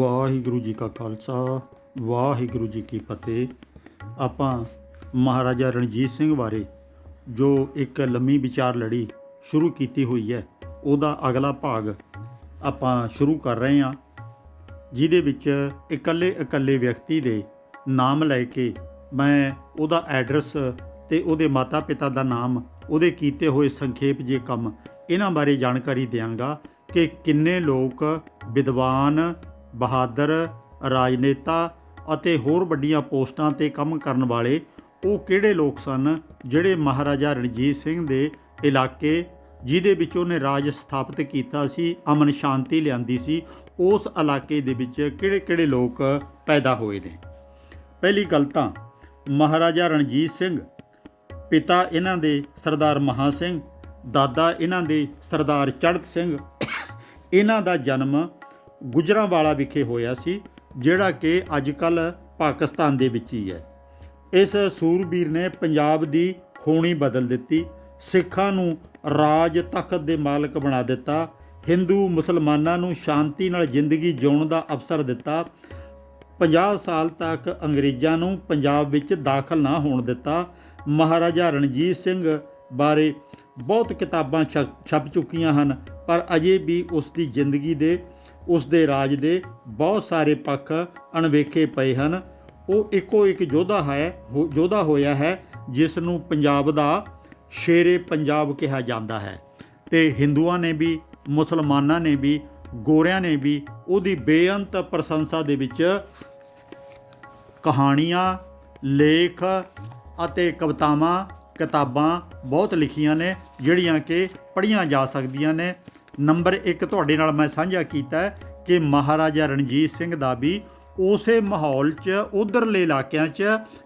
ਵਾਹਿਗੁਰੂ ਜੀ ਕਾ ਖਾਲਸਾ, ਵਾਹਿਗੁਰੂ ਜੀ ਕੀ ਫਤਿਹ। ਆਪਾਂ ਮਹਾਰਾਜਾ ਰਣਜੀਤ ਸਿੰਘ ਬਾਰੇ ਜੋ ਇੱਕ ਲੰਮੀ ਵਿਚਾਰ ਲੜੀ ਸ਼ੁਰੂ ਕੀਤੀ ਹੋਈ ਹੈ, ਉਹਦਾ ਅਗਲਾ ਭਾਗ ਆਪਾਂ ਸ਼ੁਰੂ ਕਰ ਰਹੇ ਹਾਂ, ਜਿਹਦੇ ਵਿੱਚ ਇਕੱਲੇ ਇਕੱਲੇ ਵਿਅਕਤੀ ਦੇ ਨਾਮ ਲੈ ਕੇ ਮੈਂ ਉਹਦਾ ਐਡਰੈਸ ਤੇ ਉਹਦੇ ਮਾਤਾ-ਪਿਤਾ ਦਾ ਨਾਮ, ਉਹਦੇ ਕੀਤੇ ਹੋਏ ਸੰਖੇਪ ਜੇ ਕੰਮ, ਇਹਨਾਂ ਬਾਰੇ ਜਾਣਕਾਰੀ ਦਿਆਂਗਾ ਕਿ ਕਿੰਨੇ ਲੋਕ ਵਿਦਵਾਨ ਬਹਾਦਰ, ਰਾਜਨੇਤਾ ਅਤੇ ਹੋਰ ਵੱਡੀਆਂ ਪੋਸਟਾਂ ਤੇ ਕੰਮ ਕਰਨ ਵਾਲੇ ਉਹ ਕਿਹੜੇ ਲੋਕ ਸਨ ਜਿਹੜੇ ਮਹਾਰਾਜਾ ਰਣਜੀਤ ਸਿੰਘ ਦੇ ਇਲਾਕੇ, ਜਿਹਦੇ ਵਿੱਚ ਉਹਨੇ ਰਾਜ ਸਥਾਪਿਤ ਕੀਤਾ ਸੀ, ਅਮਨ ਸ਼ਾਂਤੀ ਲਿਆਂਦੀ ਸੀ, ਉਸ ਇਲਾਕੇ ਦੇ ਵਿੱਚ ਕਿਹੜੇ-ਕਿਹੜੇ ਲੋਕ ਪੈਦਾ ਹੋਏ ਨੇ? ਪਹਿਲੀ ਗੱਲ ਤਾਂ ਮਹਾਰਾਜਾ ਰਣਜੀਤ ਸਿੰਘ, ਪਿਤਾ ਇਹਨਾਂ ਦੇ ਸਰਦਾਰ ਮਹਾ ਸਿੰਘ, ਦਾਦਾ ਇਹਨਾਂ ਦੇ ਸਰਦਾਰ ਚੜ੍ਹਤ ਸਿੰਘ, ਇਹਨਾਂ ਦਾ ਜਨਮ ਗੁਜਰਾਂਵਾਲਾ ਵਿਖੇ ਹੋਇਆ ਸੀ, ਜਿਹੜਾ ਕਿ ਅੱਜ ਕੱਲ ਪਾਕਿਸਤਾਨ ਦੇ ਵਿੱਚ ਹੀ ਹੈ। ਇਸ ਸੂਰਬੀਰ ਨੇ ਪੰਜਾਬ ਦੀ ਹੋਣੀ ਬਦਲ ਦਿੱਤੀ। ਸਿੱਖਾਂ ਨੂੰ ਰਾਜ ਤਖਤ ਦੇ ਮਾਲਕ ਬਣਾ ਦਿੱਤਾ। ਹਿੰਦੂ ਮੁਸਲਮਾਨਾਂ ਨੂੰ ਸ਼ਾਂਤੀ ਨਾਲ ਜ਼ਿੰਦਗੀ ਜਿਉਣ ਦਾ ਅਵਸਰ ਦਿੱਤਾ। 50 ਸਾਲ ਤੱਕ ਅੰਗਰੇਜ਼ਾਂ ਨੂੰ ਪੰਜਾਬ ਵਿੱਚ ਦਾਖਲ ਨਾ ਹੋਣ ਦਿੱਤਾ। ਮਹਾਰਾਜਾ ਰਣਜੀਤ ਸਿੰਘ ਬਾਰੇ ਬਹੁਤ ਕਿਤਾਬਾਂ ਛਪ- ਛਪ ਚੁੱਕੀਆਂ ਹਨ, ਪਰ ਅਜੇ ਵੀ ਉਸ ਦੀ ਜ਼ਿੰਦਗੀ ਦੇ ਉਸ ਦੇ ਰਾਜ ਦੇ ਬਹੁਤ ਸਾਰੇ ਪੱਖ ਅਣਵੇਖੇ ਪਏ ਹਨ। ਉਹ ਇੱਕੋ ਇੱਕ ਯੋਧਾ ਹੈ, ਹੋ- ਯੋਧਾ ਹੋਇਆ ਹੈ ਜਿਸ ਨੂੰ ਪੰਜਾਬ ਦਾ ਸ਼ੇਰੇ ਪੰਜਾਬ ਕਿਹਾ ਜਾਂਦਾ ਹੈ। ਤੇ ਹਿੰਦੂਆਂ ਨੇ ਵੀ, ਮੁਸਲਮਾਨਾਂ ਨੇ ਵੀ, ਗੋਰਿਆਂ ਨੇ ਵੀ ਉਹਦੀ ਬੇਅੰਤ ਪ੍ਰਸ਼ੰਸਾ ਦੇ ਵਿੱਚ ਕਹਾਣੀਆਂ, ਲੇਖ ਅਤੇ ਕਵਿਤਾਵਾਂ, ਕਿਤਾਬਾਂ ਬਹੁਤ ਲਿਖੀਆਂ ਨੇ, ਜਿਹੜੀਆਂ ਕਿ ਪੜ੍ਹੀਆਂ ਜਾ ਸਕਦੀਆਂ ਨੇ। ਨੰਬਰ 1 ਤੁਹਾਡੇ ਨਾਲ ਮੈਂ ਸਾਂਝਾ ਕੀਤਾ ਕਿ ਮਹਾਰਾਜਾ ਰਣਜੀਤ ਸਿੰਘ ਦਾ ਵੀ ਉਸੇ ਮਾਹੌਲ 'ਚ, ਉਧਰਲੇ ਇਲਾਕਿਆਂ 'ਚ,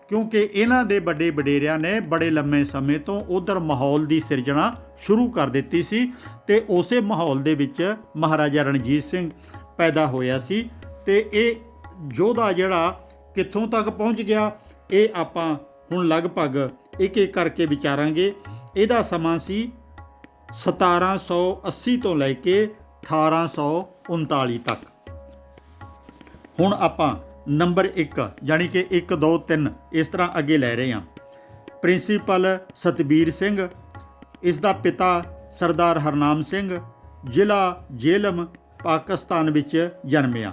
ਕਿਉਂਕਿ ਇਹਨਾਂ ਦੇ ਵੱਡੇ ਵਡੇਰਿਆਂ ਨੇ ਬੜੇ ਲੰਮੇ ਸਮੇਂ ਤੋਂ ਉਧਰ ਮਾਹੌਲ ਦੀ ਸਿਰਜਣਾ ਸ਼ੁਰੂ ਕਰ ਦਿੱਤੀ ਸੀ ਤੇ ਉਸੇ ਮਾਹੌਲ ਦੇ ਵਿੱਚ ਮਹਾਰਾਜਾ ਰਣਜੀਤ ਸਿੰਘ ਪੈਦਾ ਹੋਇਆ ਸੀ ਤੇ ਇਹ ਯੋਧਾ ਜਿਹੜਾ ਕਿੱਥੋਂ ਤੱਕ ਪਹੁੰਚ ਗਿਆ, ਇਹ ਆਪਾਂ ਹੁਣ ਲਗਭਗ ਇੱਕ ਇੱਕ ਕਰਕੇ ਵਿਚਾਰਾਂਗੇ। ਇਹਦਾ ਸਮਾਂ ਸੀ 1780 ਤੋਂ ਲੈ ਕੇ 1839 ਤੱਕ। ਹੁਣ ਆਪਾਂ ਨੰਬਰ 1 ਯਾਨੀ ਕਿ 1 2 3 ਇਸ ਤਰ੍ਹਾਂ ਅੱਗੇ ਲੈ ਰਹੇ ਹਾਂ। ਪ੍ਰਿੰਸੀਪਲ ਸਤਬੀਰ ਸਿੰਘ, ਇਸ ਦਾ ਪਿਤਾ ਸਰਦਾਰ ਹਰਨਾਮ ਸਿੰਘ, ਜ਼ਿਲ੍ਹਾ ਜੇਲਮ, ਪਾਕਿਸਤਾਨ ਵਿੱਚ ਜਨਮਿਆ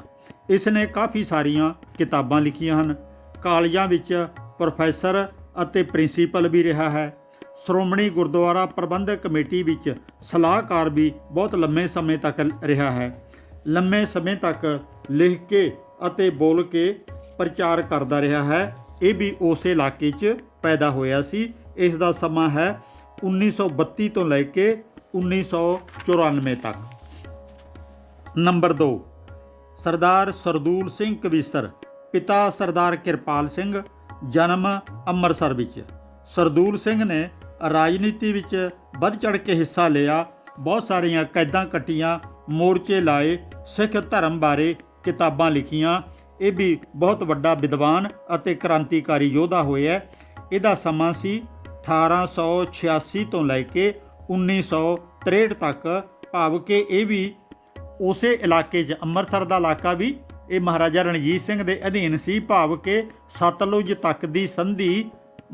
ਇਸ ਨੇ ਕਾਫੀ ਸਾਰੀਆਂ ਕਿਤਾਬਾਂ ਲਿਖੀਆਂ ਹਨ। ਕਾਲਜਾਂ ਵਿੱਚ ਪ੍ਰੋਫੈਸਰ ਅਤੇ ਪ੍ਰਿੰਸੀਪਲ ਵੀ ਰਿਹਾ ਹੈ। ਸ਼੍ਰੋਮਣੀ ਗੁਰਦੁਆਰਾ ਪ੍ਰਬੰਧਕ ਕਮੇਟੀ ਵਿੱਚ ਸਲਾਹਕਾਰ ਵੀ ਬਹੁਤ ਲੰਮੇ ਸਮੇਂ ਤੱਕ ਰਿਹਾ ਹੈ। ਲੰਮੇ ਸਮੇਂ ਤੱਕ ਲਿਖ ਕੇ ਅਤੇ ਬੋਲ ਕੇ ਪ੍ਰਚਾਰ ਕਰਦਾ ਰਿਹਾ ਹੈ। ਇਹ ਵੀ ਉਸੇ ਇਲਾਕੇ 'ਚ ਪੈਦਾ ਹੋਇਆ ਸੀ। ਇਸ ਦਾ ਸਮਾਂ ਹੈ 1932 ਤੋਂ ਲੈ ਕੇ 1994 ਤੱਕ। ਨੰਬਰ 2 ਸਰਦਾਰ ਸਰਦੂਲ ਸਿੰਘ ਕਵੀਸਰ, ਪਿਤਾ ਸਰਦਾਰ ਕਿਰਪਾਲ ਸਿੰਘ, ਜਨਮ ਅੰਮ੍ਰਿਤਸਰ ਵਿੱਚ। ਸਰਦੂਲ ਸਿੰਘ ਨੇ ਰਾਜਨੀਤੀ ਵਿੱਚ ਵੱਧ ਚੜ ਕੇ ਹਿੱਸਾ ਲਿਆ। ਬਹੁਤ ਸਾਰੀਆਂ ਕੈਦਾਂ ਕੱਟੀਆਂ, ਮੋਰਚੇ ਲਾਏ, ਸਿੱਖ ਧਰਮ ਬਾਰੇ ਕਿਤਾਬਾਂ ਲਿਖੀਆਂ। ਇਹ ਵੀ ਬਹੁਤ ਵੱਡਾ ਵਿਦਵਾਨ ਅਤੇ ਕ੍ਰਾਂਤੀਕਾਰੀ ਯੋਧਾ ਹੋਇਆ ਇਹਦਾ ਸਮਾਂ ਸੀ 1886 ਤੋਂ ਲੈ ਕੇ 1963 ਤੱਕ। ਭਾਵ ਕਿ ਇਹ ਵੀ ਉਸੇ ਇਲਾਕੇ 'ਚ, ਅੰਮ੍ਰਿਤਸਰ ਦਾ ਇਲਾਕਾ ਵੀ। ਇਹ ਮਹਾਰਾਜਾ ਰਣਜੀਤ ਸਿੰਘ ਦੇ ਅਧੀਨ ਸੀ। ਭਾਵ ਕਿ ਸਤਲੁਜ ਤੱਕ ਦੀ ਸੰਧੀ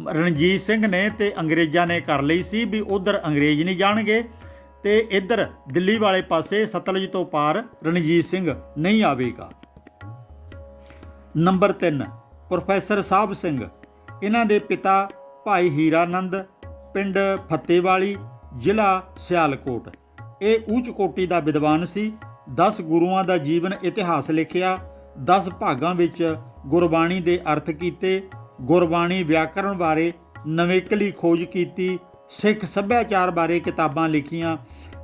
ਰਣਜੀਤ ਸਿੰਘ ਨੇ ਤੇ ਅੰਗਰੇਜ਼ਾਂ ਨੇ ਕਰ ਲਈ ਸੀ ਵੀ ਉਧਰ ਅੰਗਰੇਜ਼ ਨਹੀਂ ਜਾਣਗੇ ਤੇ ਇੱਧਰ ਦਿੱਲੀ ਵਾਲੇ ਪਾਸੇ ਸਤਲੁਜ ਤੋਂ ਪਾਰ ਰਣਜੀਤ ਸਿੰਘ ਨਹੀਂ ਆਵੇਗਾ। Number 3 professor Sahib Singh. ਇਹਨਾਂ ਦੇ ਪਿਤਾ ਭਾਈ ਹੀਰਾਨੰਦ, ਪਿੰਡ ਫੱਤੇਵਾਲੀ, ਜ਼ਿਲ੍ਹਾ ਸਿਆਲਕੋਟ। ਇਹ ਉੱਚ ਕੋਟੀ ਦਾ ਵਿਦਵਾਨ ਸੀ। 10 ਗੁਰੂਆਂ ਦਾ ਜੀਵਨ ਇਤਿਹਾਸ ਲਿਖਿਆ। 10 ਭਾਗਾਂ ਵਿੱਚ ਗੁਰਬਾਣੀ ਦੇ ਅਰਥ ਕੀਤੇ। ਗੁਰਬਾਣੀ ਵਿਆਕਰਣ ਬਾਰੇ ਨਵੇਕਲੀ ਖੋਜ ਕੀਤੀ, ਸਿੱਖ ਸੱਭਿਆਚਾਰ ਬਾਰੇ ਕਿਤਾਬਾਂ ਲਿਖੀਆਂ।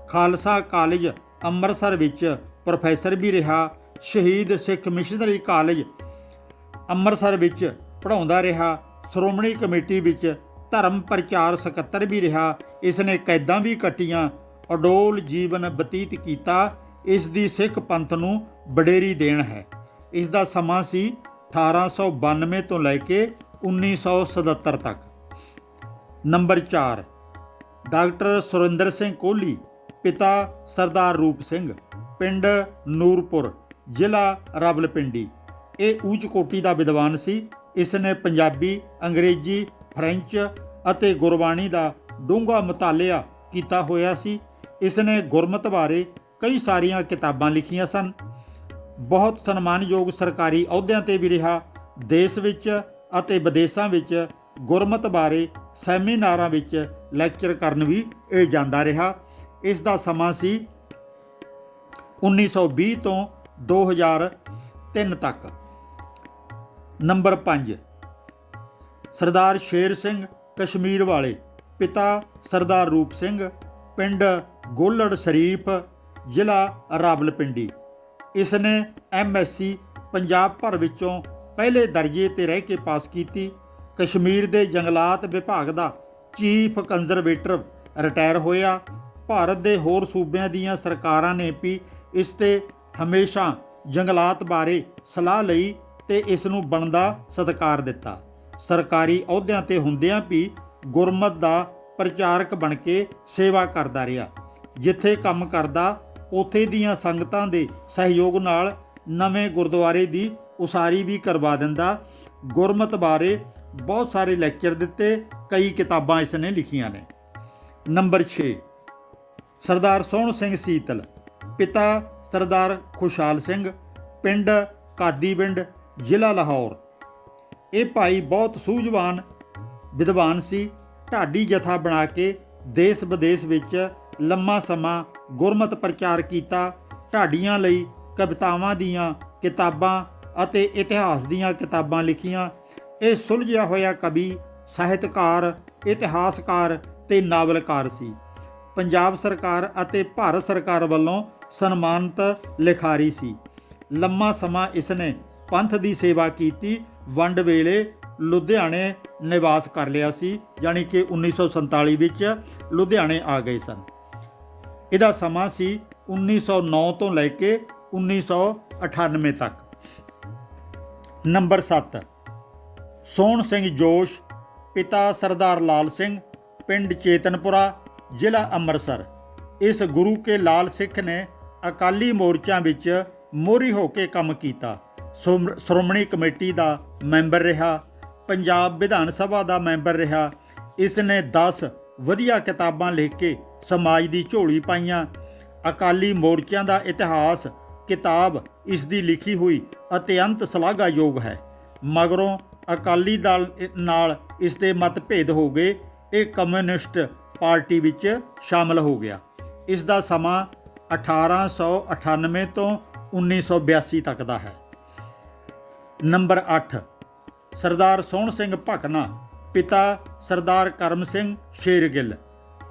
ਖਾਲਸਾ ਕਾਲਜ ਅੰਮ੍ਰਿਤਸਰ ਵਿੱਚ ਪ੍ਰੋਫੈਸਰ ਵੀ ਰਿਹਾ, ਸ਼ਹੀਦ ਸਿੱਖ ਮਿਸ਼ਨਰੀ ਕਾਲਜ ਅੰਮ੍ਰਿਤਸਰ ਵਿੱਚ ਪੜ੍ਹਾਉਂਦਾ ਰਿਹਾ, ਸ਼੍ਰੋਮਣੀ ਕਮੇਟੀ ਵਿੱਚ ਧਰਮ ਪ੍ਰਚਾਰ ਸਕੱਤਰ ਵੀ ਰਿਹਾ। ਇਸ ਨੇ ਕੈਦਾਂ ਵੀ ਕੱਟੀਆਂ, ਅਡੋਲ ਜੀਵਨ ਬਤੀਤ ਕੀਤਾ, ਇਸ ਦੀ ਸਿੱਖ ਪੰਥ ਨੂੰ ਬਡੇਰੀ ਦੇਣ ਹੈ। ਇਸ ਦਾ ਸਮਾਂ ਸੀ 1892 ਤੋਂ ਲੈ ਕੇ 1977 ਤੱਕ। ਨੰਬਰ 4 ਡਾਕਟਰ ਸੁਰਿੰਦਰ ਸਿੰਘ ਕੋਹਲੀ, ਪਿਤਾ ਸਰਦਾਰ ਰੂਪ ਸਿੰਘ, ਪਿੰਡ ਨੂਰਪੁਰ, ਜ਼ਿਲ੍ਹਾ ਰਾਵਲਪਿੰਡੀ। ਇਹ ਉੱਚ ਕੋਟੀ ਦਾ ਵਿਦਵਾਨ ਸੀ। ਇਸ ਨੇ ਪੰਜਾਬੀ, ਅੰਗਰੇਜ਼ੀ, ਫ੍ਰੈਂਚ ਅਤੇ ਗੁਰਬਾਣੀ ਦਾ ਡੂੰਘਾ ਮਤਾਲਿਆ ਕੀਤਾ ਹੋਇਆ ਸੀ। ਇਸ ਨੇ ਗੁਰਮਤਿ ਬਾਰੇ ਕਈ ਸਾਰੀਆਂ ਕਿਤਾਬਾਂ ਲਿਖੀਆਂ ਸਨ। ਬਹੁਤ ਸਨਮਾਨਯੋਗ ਸਰਕਾਰੀ ਅਹੁਦਿਆਂ ਤੇ ਵੀ ਰਿਹਾ। ਦੇਸ਼ ਵਿੱਚ ਅਤੇ ਵਿਦੇਸ਼ਾਂ ਵਿੱਚ ਗੁਰਮਤ ਬਾਰੇ ਸੈਮੀਨਾਰਾਂ ਵਿੱਚ ਲੈਕਚਰ ਕਰਨ ਵੀ ਇਹ ਜਾਂਦਾ ਰਿਹਾ। ਇਸ ਦਾ ਸਮਾਂ ਸੀ 1920 ਤੋਂ 2003 ਤੱਕ। ਨੰਬਰ 5 ਸਰਦਾਰ ਸ਼ੇਰ ਸਿੰਘ ਕਸ਼ਮੀਰ ਵਾਲੇ, ਪਿਤਾ ਸਰਦਾਰ ਰੂਪ ਸਿੰਘ, ਪਿੰਡ ਗੋਲੜ ਸ਼ਰੀਫ, ਜ਼ਿਲ੍ਹਾ ਰਾਵਲਪਿੰਡੀ। ਇਸ ਨੇ ਐਮਐਸਸੀ ਪੰਜਾਬ ਭਰ ਵਿੱਚੋਂ ਪਹਿਲੇ ਦਰਜੇ ਤੇ ਰਹਿ ਕੇ ਪਾਸ ਕੀਤੀ। ਕਸ਼ਮੀਰ ਦੇ ਜੰਗਲਾਤ ਵਿਭਾਗ ਦਾ ਚੀਫ ਕੰਜ਼ਰਵੇਟਰ ਰਿਟਾਇਰ ਹੋਇਆ। ਭਾਰਤ ਦੇ ਹੋਰ ਸੂਬਿਆਂ ਦੀਆਂ ਸਰਕਾਰਾਂ ਨੇ ਵੀ ਇਸ ਤੇ ਹਮੇਸ਼ਾ ਜੰਗਲਾਤ ਬਾਰੇ ਸਲਾਹ ਲਈ ਤੇ ਇਸ ਨੂੰ ਬਣਦਾ ਸਤਿਕਾਰ ਦਿੱਤਾ। ਸਰਕਾਰੀ ਅਹੁਦਿਆਂ ਤੇ ਹੁੰਦਿਆਂ ਵੀ ਗੁਰਮਤ ਦਾ ਪ੍ਰਚਾਰਕ ਬਣ ਕੇ ਸੇਵਾ ਕਰਦਾ ਰਿਹਾ। ਜਿੱਥੇ ਕੰਮ ਕਰਦਾ, ਉਥੇ ਦੀਆਂ ਸੰਗਤਾਂ ਦੇ ਸਹਿਯੋਗ ਨਾਲ ਨਵੇਂ ਗੁਰਦੁਆਰੇ ਦੀ ਉਸਾਰੀ ਵੀ ਕਰਵਾ ਦਿੰਦਾ। ਗੁਰਮਤ ਬਾਰੇ ਬਹੁਤ ਸਾਰੇ ਲੈਕਚਰ ਦਿੱਤੇ, ਕਈ ਕਿਤਾਬਾਂ ਇਸ ਨੇ ਲਿਖੀਆਂ ਨੇ। ਨੰਬਰ 6 ਸਰਦਾਰ ਸੋਹਣ ਸਿੰਘ ਸੀਤਲ, ਪਿਤਾ ਸਰਦਾਰ ਖੁਸ਼ਹਾਲ ਸਿੰਘ, ਪਿੰਡ ਕਾਦੀਵਿੰਡ, ਜ਼ਿਲ੍ਹਾ ਲਾਹੌਰ। ਇਹ ਭਾਈ ਬਹੁਤ ਸੂਝਵਾਨ ਵਿਦਵਾਨ ਸੀ। ਢਾਡੀ ਜਥਾ ਬਣਾ ਕੇ ਦੇਸ਼ ਵਿਦੇਸ਼ ਵਿੱਚ ਲੰਮਾ ਸਮਾਂ ਗੁਰਮਤ ਪ੍ਰਚਾਰ ਕੀਤਾ। ਢਾਡੀਆਂ ਲਈ ਕਵਿਤਾਵਾਂ ਦੀਆਂ ਕਿਤਾਬਾਂ ਅਤੇ ਇਤਿਹਾਸ ਦੀਆਂ ਕਿਤਾਬਾਂ ਲਿਖੀਆਂ। ਇਹ ਸੁਲਝਿਆ ਹੋਇਆ ਕਵੀ, ਸਾਹਿਤਕਾਰ, ਇਤਿਹਾਸਕਾਰ ਤੇ ਨਾਵਲਕਾਰ ਸੀ। ਪੰਜਾਬ ਸਰਕਾਰ ਅਤੇ ਭਾਰਤ ਸਰਕਾਰ ਵੱਲੋਂ ਸਨਮਾਨਿਤ ਲਿਖਾਰੀ ਸੀ। ਲੰਮਾ ਸਮਾਂ ਇਸਨੇ ਪੰਥ ਦੀ ਸੇਵਾ ਕੀਤੀ। ਵੰਡ ਵੇਲੇ ਲੁਧਿਆਣੇ ਨਿਵਾਸ ਕਰ ਲਿਆ ਸੀ, ਯਾਨੀ ਕਿ 1947 ਵਿੱਚ ਲੁਧਿਆਣੇ ਆ ਗਏ ਸਨ। ਇਹਦਾ ਸਮਾਂ ਸੀ 1909 ਤੋਂ ਲੈ ਕੇ 1998 ਤੱਕ। ਨੰਬਰ 7 ਸੋਹਣ ਸਿੰਘ ਜੋਸ਼, ਪਿਤਾ ਸਰਦਾਰ ਲਾਲ ਸਿੰਘ, ਪਿੰਡ ਚੇਤਨਪੁਰਾ, ਜ਼ਿਲ੍ਹਾ ਅੰਮ੍ਰਿਤਸਰ। ਇਸ ਗੁਰੂ ਕੇ ਲਾਲ ਸਿੱਖ ਨੇ ਅਕਾਲੀ ਮੋਰਚਾ ਵਿੱਚ ਮੋਹਰੀ ਹੋ ਕੇ ਕੰਮ ਕੀਤਾ। ਸ਼੍ਰੋਮ- ਸ਼੍ਰੋਮਣੀ ਕਮੇਟੀ ਦਾ ਮੈਂਬਰ ਰਿਹਾ, ਪੰਜਾਬ ਵਿਧਾਨ ਸਭਾ ਦਾ ਮੈਂਬਰ ਰਿਹਾ। ਇਸ ਨੇ 10 ਵਧੀਆ ਕਿਤਾਬਾਂ ਲਿਖ ਕੇ ਸਮਾਜ ਦੀ ਝੋਲੀ ਪਾਈਆਂ। ਅਕਾਲੀ ਮੋਰਚਿਆਂ ਦਾ ਇਤਿਹਾਸ, ਕਿਤਾਬ ਇਸ ਦੀ ਲਿਖੀ ਹੋਈ ਅਤਿਅੰਤ ਸ਼ਲਾਘਾਯੋਗ ਹੈ। ਮਗਰੋਂ ਅਕਾਲੀ ਦਲ ਨਾਲ ਇਸ ਦੇ ਮਤਭੇਦ ਹੋ ਗਏ, ਇਹ ਕਮਿਊਨਿਸਟ ਪਾਰਟੀ ਵਿੱਚ ਸ਼ਾਮਲ ਹੋ ਗਿਆ। ਇਸ ਦਾ ਸਮਾਂ 1898 ਤੋਂ 1982 ਤੱਕ ਦਾ ਹੈ। ਨੰਬਰ 8 ਸਰਦਾਰ ਸੋਹਣ ਸਿੰਘ ਭਕਨਾ, ਪਿਤਾ ਸਰਦਾਰ ਕਰਮ ਸਿੰਘ ਸ਼ੇਰਗਿੱਲ,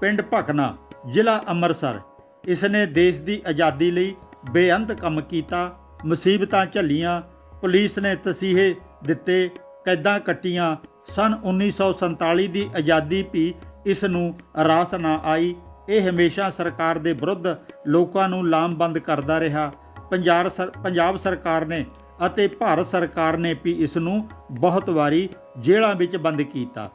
ਪਿੰਡ ਭਕਨਾ, ਜ਼ਿਲ੍ਹਾ ਅੰਮ੍ਰਿਤਸਰ। ਇਸ ਨੇ ਦੇਸ਼ ਦੀ ਆਜ਼ਾਦੀ ਲਈ ਬੇਅੰਤ ਕੰਮ ਕੀਤਾ ਮੁਸੀਬਤਾਂ ਝੱਲੀਆਂ, ਪੁਲਿਸ ਨੇ ਤਸੀਹੇ ਦਿੱਤੇ, ਕੈਦਾਂ ਕੱਟੀਆਂ। ਸਨ 1947 ਦੀ ਆਜ਼ਾਦੀ ਵੀ ਇਸ ਨੂੰ ਰਾਸ ਨਾ ਆਈ। ਇਹ ਹਮੇਸ਼ਾ ਸਰਕਾਰ ਦੇ ਵਿਰੁੱਧ ਲੋਕਾਂ ਨੂੰ ਲਾਮਬੰਦ ਕਰਦਾ ਰਿਹਾ। ਪੰਜਾਬ ਸਰਕਾਰ ਨੇ ਅਤੇ ਭਾਰਤ ਸਰਕਾਰ ਨੇ ਵੀ ਇਸ ਨੂੰ ਬਹੁਤ ਵਾਰੀ ਜੇਲ੍ਹਾਂ ਵਿੱਚ ਬੰਦ ਕੀਤਾ।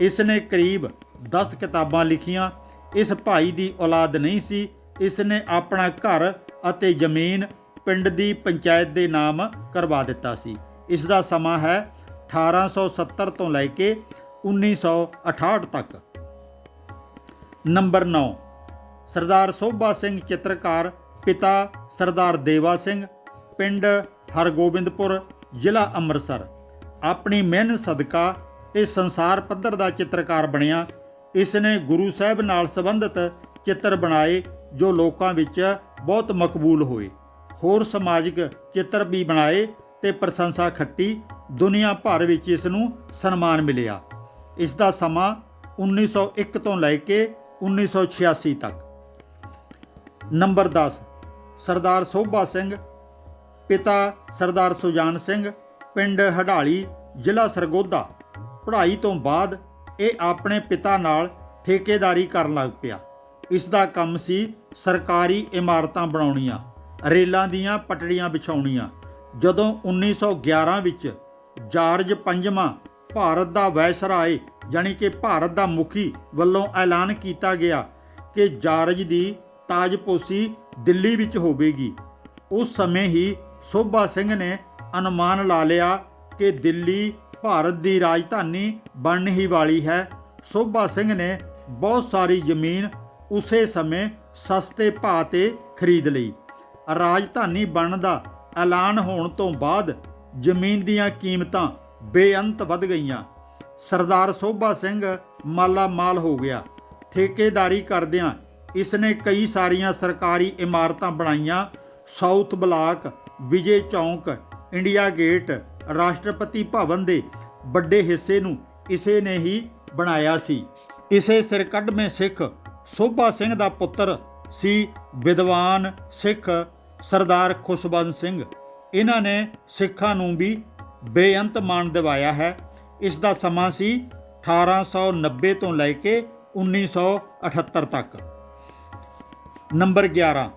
ਇਸ ਨੇ ਕਰੀਬ 10 ਕਿਤਾਬਾਂ ਲਿਖੀਆਂ। ਇਸ ਭਾਈ ਦੀ ਔਲਾਦ ਨਹੀਂ ਸੀ। ਇਸ ਨੇ ਆਪਣਾ ਘਰ ਅਤੇ ਜ਼ਮੀਨ ਪਿੰਡ ਦੀ ਪੰਚਾਇਤ ਦੇ ਨਾਮ ਕਰਵਾ ਦਿੱਤਾ ਸੀ। ਇਸ ਦਾ ਸਮਾਂ ਹੈ 1870 ਤੋਂ ਲੈ ਕੇ 1968 ਤੱਕ। ਨੰਬਰ 9 ਸਰਦਾਰ ਸੋਭਾ ਸਿੰਘ ਚਿੱਤਰਕਾਰ, ਪਿਤਾ ਸਰਦਾਰ ਦੇਵਾ ਸਿੰਘ, ਪਿੰਡ ਹਰਗੋਬਿੰਦਪੁਰ, ਜ਼ਿਲ੍ਹਾ ਅੰਮ੍ਰਿਤਸਰ। ਆਪਣੀ ਮਿਹਨਤ ਸਦਕਾ ਇਹ ਸੰਸਾਰ ਪੱਧਰ ਦਾ ਚਿੱਤਰਕਾਰ ਬਣਿਆ। ਇਸ ਨੇ ਗੁਰੂ ਸਾਹਿਬ ਨਾਲ ਸੰਬੰਧਿਤ ਚਿੱਤਰ ਬਣਾਏ ਜੋ ਲੋਕਾਂ ਵਿੱਚ ਬਹੁਤ ਮਕਬੂਲ ਹੋਏ। ਹੋਰ ਸਮਾਜਿਕ ਚਿੱਤਰ ਵੀ ਬਣਾਏ ਤੇ ਪ੍ਰਸ਼ੰਸਾ ਖੱਟੀ, ਦੁਨੀਆ ਭਰ ਵਿੱਚ ਇਸ ਨੂੰ ਸਨਮਾਨ ਮਿਲਿਆ। ਇਸ ਦਾ ਸਮਾਂ 1901 ਤੋਂ ਲੈ ਕੇ 1986 ਤੱਕ। ਨੰਬਰ 10 ਸਰਦਾਰ ਸੋਭਾ ਸਿੰਘ, ਪਿਤਾ ਸਰਦਾਰ ਸੁਜਾਨ ਸਿੰਘ, ਪਿੰਡ ਹਡਾਲੀ, ਜ਼ਿਲ੍ਹਾ ਸਰਗੋਧਾ ਪੜ੍ਹਾਈ ਤੋਂ ਬਾਅਦ ਇਹ ਆਪਣੇ ਪਿਤਾ ਨਾਲ ਠੇਕੇਦਾਰੀ ਕਰਨ ਲੱਗ ਪਿਆ। ਇਸ ਦਾ ਕੰਮ ਸੀ ਸਰਕਾਰੀ ਇਮਾਰਤਾਂ ਬਣਾਉਣੀਆਂ। ਰੇਲਾਂ ਦੀਆਂ ਪਟੜੀਆਂ ਵਿਛਾਉਣੀਆਂ। ਜਦੋਂ 1911 ਵਿੱਚ ਜਾਰਜ ਪੰਜਵਾਂ ਭਾਰਤ ਦਾ ਵਾਇਸਰਾਏ ਜਾਣੀ ਕਿ ਭਾਰਤ ਦਾ ਮੁਖੀ ਵੱਲੋਂ ਐਲਾਨ ਕੀਤਾ ਗਿਆ ਕਿ ਜਾਰਜ ਦੀ ਤਾਜਪੋਸ਼ੀ ਦਿੱਲੀ ਵਿੱਚ ਹੋਵੇਗੀ। ਉਸ ਸਮੇਂ ਹੀ ਸੋਭਾ ਸਿੰਘ ਨੇ ਅਨੁਮਾਨ ਲਾ ਲਿਆ ਕਿ ਦਿੱਲੀ ਭਾਰਤ ਦੀ ਰਾਜਧਾਨੀ ਬਣਨ ਹੀ ਵਾਲੀ ਹੈ। ਸੋਭਾ ਸਿੰਘ ਨੇ ਬਹੁਤ ਸਾਰੀ ਜ਼ਮੀਨ ਉਸੇ ਸਮੇਂ ਸਸਤੇ ਭਾਅ ਤੇ ਖਰੀਦ ਲਈ। ਰਾਜਧਾਨੀ ਬਣਨ ਦਾ ਐਲਾਨ ਹੋਣ ਤੋਂ ਬਾਅਦ ਜ਼ਮੀਨ ਦੀਆਂ ਕੀਮਤਾਂ ਬੇਅੰਤ ਵੱਧ ਗਈਆਂ। ਸਰਦਾਰ ਸੋਭਾ ਸਿੰਘ ਮਾਲਾ ਮਾਲ ਹੋ ਗਿਆ। ਠੇਕੇਦਾਰੀ ਕਰਦਿਆਂ ਇਸ ਨੇ ਕਈ ਸਾਰੀਆਂ ਸਰਕਾਰੀ ਇਮਾਰਤਾਂ ਬਣਾਈਆਂ। ਸਾਊਥ ਬਲਾਕ, ਵਿਜੇ ਚੌਂਕ, ਇੰਡੀਆ ਗੇਟ, ਰਾਸ਼ਟਰਪਤੀ ਭਵਨ ਦੇ ਵੱਡੇ ਹਿੱਸੇ ਨੂੰ ਇਸੇ ਨੇ ਹੀ ਬਣਾਇਆ ਸੀ। ਇਸੇ ਸਿਰਕੱਢਵੇਂ ਸਿੱਖ ਸੋਭਾ ਸਿੰਘ ਦਾ ਪੁੱਤਰ ਸੀ ਵਿਦਵਾਨ ਸਿੱਖ ਸਰਦਾਰ ਖੁਸ਼ਬੰਦ ਸਿੰਘ। ਇਹਨਾਂ ਨੇ ਸਿੱਖਾਂ ਨੂੰ ਵੀ ਬੇਅੰਤ ਮਾਣ ਦਿਵਾਇਆ ਹੈ। ਇਸ ਦਾ ਸਮਾਂ ਸੀ 1890 ਤੋਂ ਲੈ ਕੇ 1978 ਤੱਕ। ਨੰਬਰ 11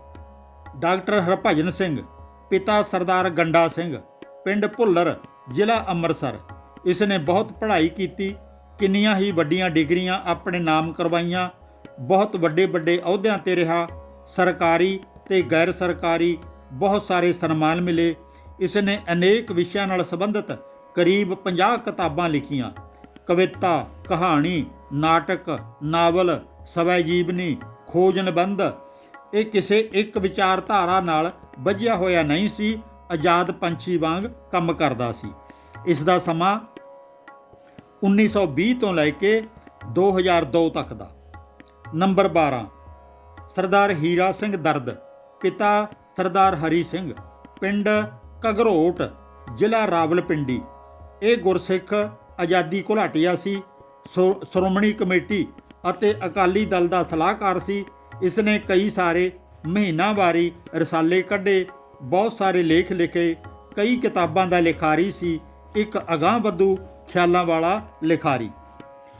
ਡਾਕਟਰ ਹਰਭਜਨ ਸਿੰਘ, ਪਿਤਾ ਸਰਦਾਰ ਗੰਡਾ ਸਿੰਘ, ਪਿੰਡ ਭੁੱਲਰ, ਜ਼ਿਲ੍ਹਾ ਅੰਮ੍ਰਿਤਸਰ। ਇਸ ਨੇ ਬਹੁਤ ਪੜ੍ਹਾਈ ਕੀਤੀ, ਕਿੰਨੀਆਂ ਹੀ ਵੱਡੀਆਂ ਡਿਗਰੀਆਂ ਆਪਣੇ ਨਾਮ ਕਰਵਾਈਆਂ, ਬਹੁਤ ਵੱਡੇ ਵੱਡੇ ਅਹੁਦਿਆਂ ਤੇ ਰਿਹਾ, ਸਰਕਾਰੀ ਤੇ ਗੈਰ ਸਰਕਾਰੀ ਬਹੁਤ ਸਾਰੇ ਸਨਮਾਨ ਮਿਲੇ। ਇਸ ਨੇ ਅਨੇਕ ਵਿਸ਼ਿਆਂ ਨਾਲ ਸੰਬੰਧਿਤ ਕਰੀਬ 50 ਕਿਤਾਬਾਂ ਲਿਖੀਆਂ। ਕਵਿਤਾ, ਕਹਾਣੀ, ਨਾਟਕ, ਨਾਵਲ ਸਵੈ ਜੀਵਨੀ ਖੋਜ ਨਿਬੰਧ ਇਹ ਕਿਸੇ ਇੱਕ ਵਿਚਾਰਧਾਰਾ ਨਾਲ ਬੱਝਿਆ ਹੋਇਆ ਨਹੀਂ ਸੀ। ਆਜ਼ਾਦ ਪੰਛੀ ਵਾਂਗ ਕੰਮ ਕਰਦਾ ਸੀ। ਇਸ ਦਾ ਸਮਾਂ 1920 ਤੋਂ ਲੈ ਕੇ 2002 ਤੱਕ ਦਾ। ਨੰਬਰ 12 ਸਰਦਾਰ ਹੀਰਾ ਸਿੰਘ ਦਰਦ ਪਿਤਾ ਸਰਦਾਰ ਹਰੀ ਸਿੰਘ, ਪਿੰਡ ਕਗਰੋਟ ਜ਼ਿਲ੍ਹਾ ਰਾਵਲਪਿੰਡੀ। ਇਹ ਗੁਰਸਿੱਖ ਆਜ਼ਾਦੀ ਘੁਲਾਟੀਆ ਸੀ। ਸ਼੍ਰੋ- ਸ਼੍ਰੋਮਣੀ ਕਮੇਟੀ ਅਤੇ ਅਕਾਲੀ ਦਲ ਦਾ ਸਲਾਹਕਾਰ ਸੀ। ਇਸ ਨੇ ਕਈ ਸਾਰੇ ਮਹੀਨਾਵਾਰੀ ਰਸਾਲੇ ਕੱਢੇ। ਬਹੁਤ ਸਾਰੇ ਲੇਖ ਲਿਖੇ। ਕਈ ਕਿਤਾਬਾਂ ਦਾ ਲਿਖਾਰੀ ਸੀ। ਇੱਕ ਅਗਾਂਹਵਧੂ ਖਿਆਲਾਂ ਵਾਲਾ ਲਿਖਾਰੀ।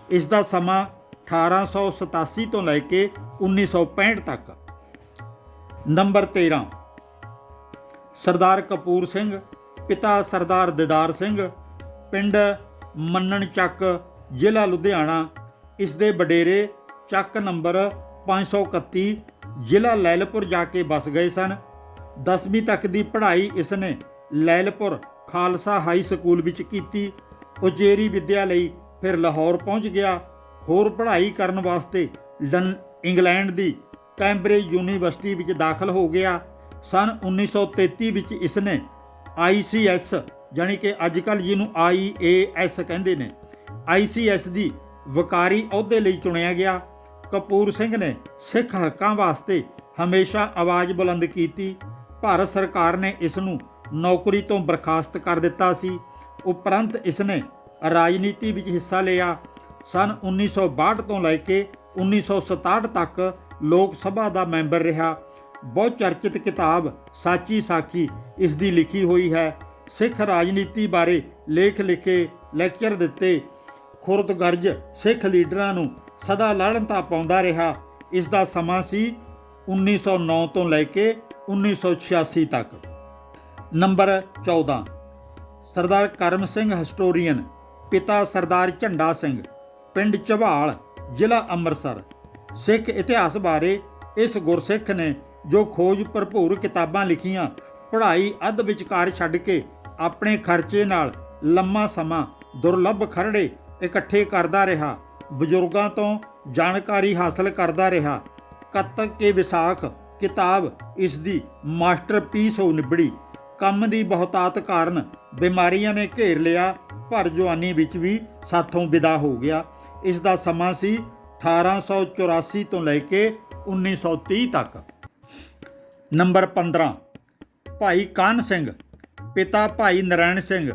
ਇਸ ਦਾ ਸਮਾਂ 1887 ਤੋਂ ਲੈ ਕੇ 1965 ਤੱਕ। ਨੰਬਰ 13 ਸਰਦਾਰ ਕਪੂਰ ਸਿੰਘ, ਪਿਤਾ ਸਰਦਾਰ ਦਿਦਾਰ ਸਿੰਘ, ਪਿੰਡ ਮੰਨਣ ਚੱਕ ਜ਼ਿਲ੍ਹਾ ਲੁਧਿਆਣਾ। ਇਸ ਦੇ ਵਡੇਰੇ ਚੱਕ ਨੰਬਰ 531 ਜ਼ਿਲ੍ਹਾ ਲੈਲਪੁਰ ਜਾ ਕੇ ਬਸ ਗਏ ਸਨ। 10ਵੀਂ ਤੱਕ ਦੀ ਪੜ੍ਹਾਈ ਇਸ ਨੇ ਲੈਲਪੁਰ ਖਾਲਸਾ ਹਾਈ ਸਕੂਲ ਵਿੱਚ ਕੀਤੀ। ਉਚੇਰੀ ਵਿੱਦਿਆ ਲਈ ਫਿਰ ਲਾਹੌਰ ਪਹੁੰਚ ਗਿਆ। ਹੋਰ ਪੜ੍ਹਾਈ ਕਰਨ ਵਾਸਤੇ ਲੰ, ਇੰਗਲੈਂਡ ਦੀ ਕੈਂਬਰਿਜ ਯੂਨੀਵਰਸਿਟੀ ਵਿੱਚ ਦਾਖਲ ਹੋ ਗਿਆ। ਸਨ 1933 ਵਿੱਚ ਇਸ ਨੇ ICS ਜਾਣੀ ਕਿ ਅੱਜ ਕੱਲ੍ਹ ਜਿਹਨੂੰ IAS ਕਹਿੰਦੇ ਨੇ ICS ਦੀ ਵਕਾਰੀ ਅਹੁਦੇ ਲਈ ਚੁਣਿਆ ਗਿਆ। ਕਪੂਰ ਸਿੰਘ ਨੇ ਸਿੱਖ ਹੱਕਾਂ ਵਾਸਤੇ ਹਮੇਸ਼ਾ ਆਵਾਜ਼ ਬੁਲੰਦ ਕੀਤੀ। ਭਾਰਤ ਸਰਕਾਰ ਨੇ ਇਸ ਨੂੰ ਨੌਕਰੀ ਤੋਂ ਬਰਖਾਸਤ ਕਰ ਦਿੱਤਾ ਸੀ। ਉਪਰੰਤ ਇਸ ਨੇ ਰਾਜਨੀਤੀ ਵਿੱਚ ਹਿੱਸਾ ਲਿਆ। ਸਨ 1962 ਤੋਂ ਲੈ ਕੇ 1967 ਤੱਕ ਲੋਕ ਸਭਾ ਦਾ ਮੈਂਬਰ ਰਿਹਾ। ਬਹੁਤ ਚਰਚਿਤ ਕਿਤਾਬ ਸਾਚੀ ਸਾਖੀ ਇਸ ਦੀ ਲਿਖੀ ਹੋਈ ਹੈ। ਸਿੱਖ ਰਾਜਨੀਤੀ ਬਾਰੇ ਲੇਖ ਲਿਖੇ, ਲੈਕਚਰ ਦਿੱਤੇ। ਖੁਰਦਗਰਜ ਸਿੱਖ ਲੀਡਰਾਂ ਨੂੰ ਸਦਾ ਲਾਲਨਤਾ ਪਾਉਂਦਾ ਰਿਹਾ। ਇਸ ਦਾ ਸਮਾਂ ਸੀ 1909 ਤੋਂ ਲੈ ਕੇ 1986 ਤੱਕ। ਨੰਬਰ 14 ਸਰਦਾਰ ਕਰਮ ਸਿੰਘ ਹਿਸਟੋਰੀਅਨ ਪਿਤਾ ਸਰਦਾਰ ਝੰਡਾ ਸਿੰਘ, ਪਿੰਡ ਝਵਾਲ, ਜ਼ਿਲ੍ਹਾ ਅੰਮ੍ਰਿਤਸਰ। ਸਿੱਖ ਇਤਿਹਾਸ ਬਾਰੇ ਇਸ ਗੁਰਸਿੱਖ ਨੇ ਜੋ ਖੋਜ ਭਰਪੂਰ ਕਿਤਾਬਾਂ ਲਿਖੀਆਂ, ਪੜ੍ਹਾਈ ਅੱਧ ਵਿਚਕਾਰ ਛੱਡ ਕੇ ਆਪਣੇ ਖਰਚੇ ਨਾਲ ਲੰਮਾ ਸਮਾਂ ਦੁਰਲੱਭ ਖਰੜੇ ਇਕੱਠੇ ਕਰਦਾ ਰਿਹਾ, ਬਜ਼ੁਰਗਾਂ ਤੋਂ ਜਾਣਕਾਰੀ ਹਾਸਲ ਕਰਦਾ ਰਿਹਾ ਕੱਤਕ ਕੇ ਵਿਸਾਖ ਕਿਤਾਬ ਇਸ ਦੀ ਮਾਸਟਰਪੀਸ ਹੋ ਨਿਬੜੀ, ਕੰਮ ਦੀ ਬਹੁਤਾਤ ਕਾਰਨ ਬਿਮਾਰੀਆਂ ਨੇ ਘੇਰ ਲਿਆ, ਪਰ ਜਵਾਨੀ ਵਿੱਚ ਵੀ ਸਾਥੋਂ ਵਿਦਾ ਹੋ ਗਿਆ, ਇਸ ਦਾ ਸਮਾਂ ਸੀ 1884 ਤੋਂ ਲੈ ਕੇ 1930 ਤੱਕ। ਨੰਬਰ 15 ਭਾਈ ਕਾਨ ਸਿੰਘ, ਪਿਤਾ ਭਾਈ ਨਰੈਣ ਸਿੰਘ,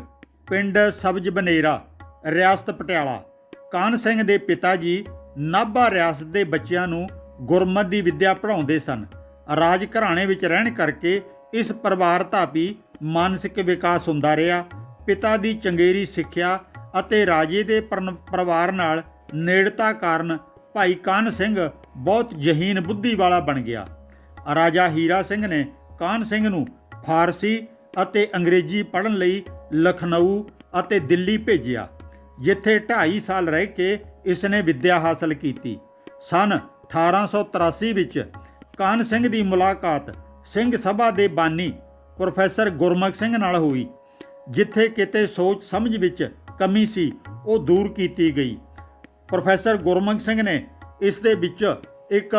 ਪਿੰਡ ਸਬਜ ਬਨੇਰਾ, ਰਿਆਸਤ ਪਟਿਆਲਾ। ਕਾਨ ਸਿੰਘ ਦੇ ਪਿਤਾ ਜੀ ਨਾਭਾ ਰਿਆਸਤ ਦੇ ਬੱਚਿਆਂ ਨੂੰ ਗੁਰਮਤ ਦੀ ਵਿੱਦਿਆ ਪੜ੍ਹਾਉਂਦੇ ਸਨ। ਰਾਜ ਘਰਾਣੇ ਵਿੱਚ ਰਹਿਣ ਕਰਕੇ ਇਸ ਪਰਿਵਾਰ ਧਾਪੀ ਮਾਨਸਿਕ ਵਿਕਾਸ ਹੁੰਦਾ ਰਿਹਾ। ਪਿਤਾ ਦੀ ਚੰਗੇਰੀ ਸਿੱਖਿਆ ਅਤੇ ਰਾਜੇ ਦੇ ਪਰਨ- ਪਰਿਵਾਰ ਨਾਲ ਨੇੜਤਾ ਕਾਰਨ ਭਾਈ ਕਾਨ ਸਿੰਘ ਬਹੁਤ ਜਹੀਨ ਬੁੱਧੀ ਵਾਲਾ ਬਣ ਗਿਆ। ਰਾਜਾ ਹੀਰਾ ਸਿੰਘ ਨੇ ਕਾਨ ਸਿੰਘ ਨੂੰ ਫਾਰਸੀ ਅਤੇ ਅੰਗਰੇਜ਼ੀ ਪੜ੍ਹਨ ਲਈ ਲਖਨਊ ਅਤੇ ਦਿੱਲੀ ਭੇਜਿਆ, ਜਿੱਥੇ 2.5 ਸਾਲ ਰਹਿ ਕੇ ਇਸ ਨੇ ਵਿੱਦਿਆ ਹਾਸਲ ਕੀਤੀ। ਸਨ 1883 ਵਿੱਚ ਕਾਨ ਸਿੰਘ ਦੀ ਮੁਲਾਕਾਤ ਸਿੰਘ ਸਭਾ ਦੇ ਬਾਨੀ ਪ੍ਰੋਫੈਸਰ ਗੁਰਮੁਖ ਸਿੰਘ ਨਾਲ ਹੋਈ, ਜਿੱਥੇ ਕਿਤੇ ਸੋਚ ਸਮਝ ਵਿੱਚ ਕਮੀ ਸੀ, ਉਹ ਦੂਰ ਕੀਤੀ ਗਈ। ਪ੍ਰੋਫੈਸਰ ਗੁਰਮੁਖ ਸਿੰਘ ਨੇ ਇਸ ਦੇ ਵਿੱਚ ਇੱਕ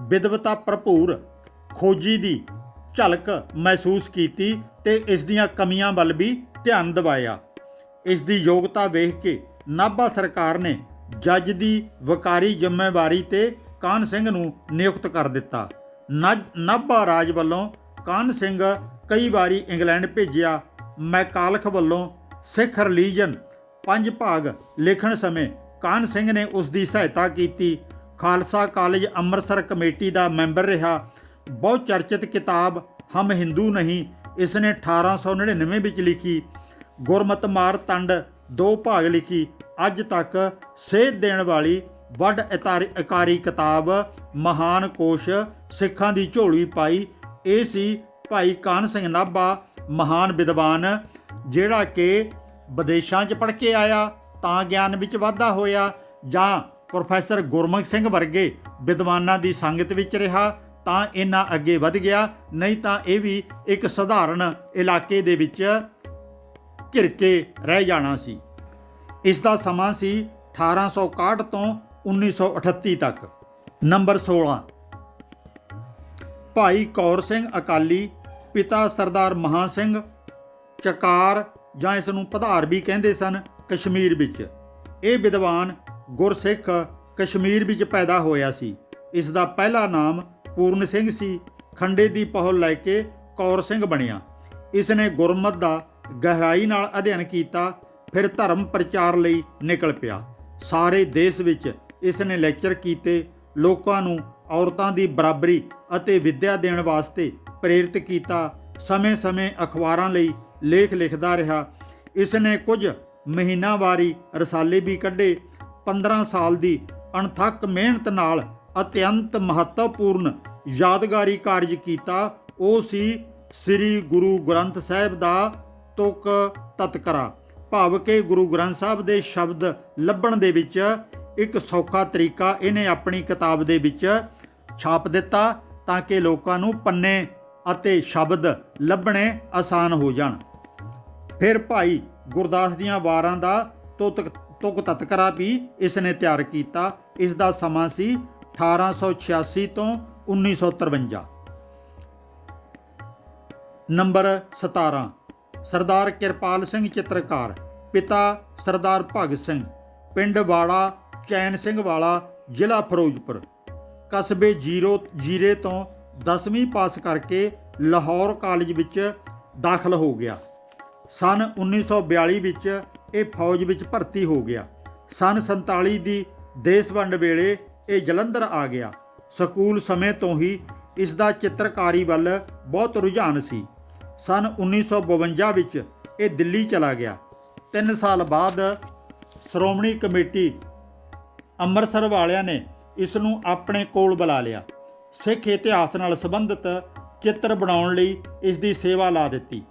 ਵਿਦਵਤਾ ਭਰਪੂਰ ਖੋਜੀ ਦੀ ਝਲਕ ਮਹਿਸੂਸ ਕੀਤੀ ਤੇ ਇਸ ਦੀਆਂ ਕਮੀਆਂ ਵੱਲ ਵੀ ਧਿਆਨ ਦਿਵਾਇਆ। ਇਸ ਦੀ ਯੋਗਤਾ ਵੇਖ ਕੇ ਨਾਭਾ ਸਰਕਾਰ ਨੇ ਜੱਜ ਦੀ ਵਕਾਰੀ ਜ਼ਿੰਮੇਵਾਰੀ ਤੇ ਕਾਨ ਸਿੰਘ ਨੂੰ ਨਿਯੁਕਤ ਕਰ ਦਿੱਤਾ। ਨਾਭਾ ਰਾਜ ਵੱਲੋਂ ਕਾਨ ਸਿੰਘ ਕਈ ਵਾਰੀ ਇੰਗਲੈਂਡ ਭੇਜਿਆ। ਮੈਕਾਲਖ ਵੱਲੋਂ ਸਿੱਖ ਰਿਲੀਜਨ ਪੰਜ ਭਾਗ ਲਿਖਣ ਸਮੇਂ ਕਾਨ ਸਿੰਘ ਨੇ ਉਸ ਦੀ ਸਹਾਇਤਾ ਕੀਤੀ। ਖਾਲਸਾ ਕਾਲਜ ਅੰਮ੍ਰਿਤਸਰ ਕਮੇਟੀ ਦਾ ਮੈਂਬਰ ਰਿਹਾ। ਬਹੁਤ ਚਰਚਿਤ ਕਿਤਾਬ, ਹਮ ਹਿੰਦੂ ਨਹੀਂ ਇਸ ਨੇ 1899 ਵਿੱਚ ਲਿਖੀ। ਗੁਰਮਤ ਮਾਰ ਤੰਡ, ਦੋ ਭਾਗ ਲਿਖੀ। ਅੱਜ ਤੱਕ ਸੇਧ ਦੇਣ ਵਾਲੀ ਵੱਡ ਇਤਾਰੀ- ਇਕਾਰੀ ਕਿਤਾਬ, ਮਹਾਨ ਕੋਸ਼, ਸਿੱਖਾਂ ਦੀ ਝੋਲੀ ਪਾਈ। ਇਹ ਸੀ ਭਾਈ ਕਾਨ ਸਿੰਘ ਨਾਭਾ, ਮਹਾਨ ਵਿਦਵਾਨ, ਜਿਹੜਾ ਕਿ ਵਿਦੇਸ਼ਾਂ 'ਚ ਪੜ੍ਹ ਕੇ ਆਇਆ। ਤਾਂ ਗਿਆਨ ਵਿੱਚ ਵਾਧਾ ਹੋਇਆ ਜਾਂ ਪ੍ਰੋਫੈਸਰ ਗੁਰਮੁਖ ਸਿੰਘ ਵਰਗੇ ਵਿਦਵਾਨਾਂ ਦੀ ਸੰਗਤ ਵਿੱਚ ਰਿਹਾ, ਤਾਂ ਇਹਨਾਂ ਅੱਗੇ ਵਧ ਗਿਆ, ਨਹੀਂ ਤਾਂ ਇਹ ਵੀ ਇੱਕ ਸਧਾਰਨ ਇਲਾਕੇ ਦੇ ਵਿੱਚ ਘਿਰ ਕੇ ਰਹਿ ਜਾਣਾ ਸੀ। ਇਸ ਦਾ ਸਮਾਂ ਸੀ 1861 ਤੋਂ 1938 ਤੱਕ। ਨੰਬਰ 16 ਭਾਈ ਕੌਰ ਸਿੰਘ ਅਕਾਲੀ, ਪਿਤਾ ਸਰਦਾਰ ਮਹਾਂ ਸਿੰਘ ਚਕਾਰ ਜਾਂ ਇਸ ਨੂੰ ਪਧਾਰ ਵੀ ਕਹਿੰਦੇ ਸਨ। ਕਸ਼ਮੀਰ ਵਿੱਚ। ਇਹ ਵਿਦਵਾਨ ਗੁਰਸਿੱਖ ਕਸ਼ਮੀਰ ਵਿੱਚ ਪੈਦਾ ਹੋਇਆ ਸੀ। ਇਸ ਦਾ ਪਹਿਲਾ ਨਾਮ ਪੂਰਨ ਸਿੰਘ ਸੀ। ਖੰਡੇ ਦੀ ਪਹੁਲ ਲੈ ਕੇ ਕੌਰ ਸਿੰਘ ਬਣਿਆ। ਇਸ ਨੇ ਗੁਰਮਤ ਦਾ ਗਹਿਰਾਈ ਨਾਲ ਅਧਿਐਨ ਕੀਤਾ, ਫਿਰ ਧਰਮ ਪ੍ਰਚਾਰ ਲਈ ਨਿਕਲ ਪਿਆ। ਸਾਰੇ ਦੇਸ਼ ਵਿੱਚ ਇਸ ਨੇ ਲੈਕਚਰ ਕੀਤੇ, ਲੋਕਾਂ ਨੂੰ ਔਰਤਾਂ ਦੀ ਬਰਾਬਰੀ ਅਤੇ ਵਿੱਦਿਆ ਦੇਣ ਵਾਸਤੇ ਪ੍ਰੇਰਿਤ ਕੀਤਾ। ਸਮੇਂ-ਸਮੇਂ ਅਖਬਾਰਾਂ ਲਈ ਲੇਖ ਲਿਖਦਾ ਰਿਹਾ। ਇਸ ਨੇ ਕੁਝ ਮਹੀਨਾਵਾਰੀ ਰਸਾਲੇ ਵੀ ਕੱਢੇ। 15 ਸਾਲ ਦੀ ਅਣਥੱਕ ਮਿਹਨਤ ਨਾਲ ਅਤਿਅੰਤ ਮਹੱਤਵਪੂਰਨ ਯਾਦਗਾਰੀ ਕਾਰਜ ਕੀਤਾ। ਉਹ ਸੀ ਸ੍ਰੀ ਗੁਰੂ ਗ੍ਰੰਥ ਸਾਹਿਬ ਦਾ ਤੁਕ ਤਤਕਰਾ। ਭਾਵ ਕਿ ਗੁਰੂ ਗ੍ਰੰਥ ਸਾਹਿਬ ਦੇ ਸ਼ਬਦ ਲੱਭਣ ਦੇ ਵਿੱਚ ਇੱਕ ਸੌਖਾ ਤਰੀਕਾ ਇਹਨੇ ਆਪਣੀ ਕਿਤਾਬ ਦੇ ਵਿੱਚ ਛਾਪ ਦਿੱਤਾ ਤਾਂ ਕਿ ਲੋਕਾਂ ਨੂੰ ਪੰਨੇ ਅਤੇ ਸ਼ਬਦ ਲੱਭਣੇ ਆਸਾਨ ਹੋ ਜਾਣ। ਫਿਰ ਭਾਈ ਗੁਰਦਾਸ ਦੀਆਂ ਵਾਰਾਂ ਦਾ ਤੁਕ ਤੁਕ ਤਤਕਰਾ ਵੀ ਇਸ ਨੇ ਤਿਆਰ ਕੀਤਾ। ਇਸ ਦਾ ਸਮਾਂ ਸੀ 1886 ਤੋਂ 1953 ਨੰਬਰ 17 ਸਰਦਾਰ ਕਿਰਪਾਲ ਸਿੰਘ ਚਿੱਤਰਕਾਰ, ਪਿਤਾ ਸਰਦਾਰ ਭਗਤ ਸਿੰਘ, ਪਿੰਡ ਵਾਲਾ, ਚੈਨ ਸਿੰਘ ਵਾਲਾ, ਜ਼ਿਲ੍ਹਾ ਫਿਰੋਜ਼ਪੁਰ। ਕਸਬੇ ਜੀਰੋ, ਜੀਰੇ ਤੋਂ 10ਵੀਂ ਪਾਸ ਕਰਕੇ ਲਾਹੌਰ ਕਾਲਜ ਵਿੱਚ ਦਾਖਲ ਹੋ ਗਿਆ। ਸਨ 1942 ਵਿੱਚ ਇਹ ਫੌਜ ਵਿੱਚ ਭਰਤੀ ਹੋ ਗਿਆ। ਸਨ 47 ਦੀ ਦੇਸ਼ ਵੰਡ ਵੇਲੇ ਇਹ ਜਲੰਧਰ ਆ ਗਿਆ। ਸਕੂਲ ਸਮੇਂ ਤੋਂ ਹੀ ਇਸ ਦਾ ਚਿੱਤਰਕਾਰੀ ਵੱਲ ਬਹੁਤ ਰੁਝਾਨ ਸੀ। ਸਨ 1952 ਵਿੱਚ ਇਹ ਦਿੱਲੀ ਚਲਾ ਗਿਆ। 3 ਸਾਲ ਬਾਅਦ ਸ਼੍ਰੋਮਣੀ ਕਮੇਟੀ ਅੰਮ੍ਰਿਤਸਰ ਵਾਲਿਆਂ ਨੇ ਇਸ ਨੂੰ ਆਪਣੇ ਕੋਲ ਬੁਲਾ ਲਿਆ। ਸਿੱਖ ਇਤਿਹਾਸ ਨਾਲ ਸੰਬੰਧਿਤ ਚਿੱਤਰ ਬਣਾਉਣ ਲਈ ਇਸ ਦੀ ਸੇਵਾ ਲਾ ਦਿੱਤੀ।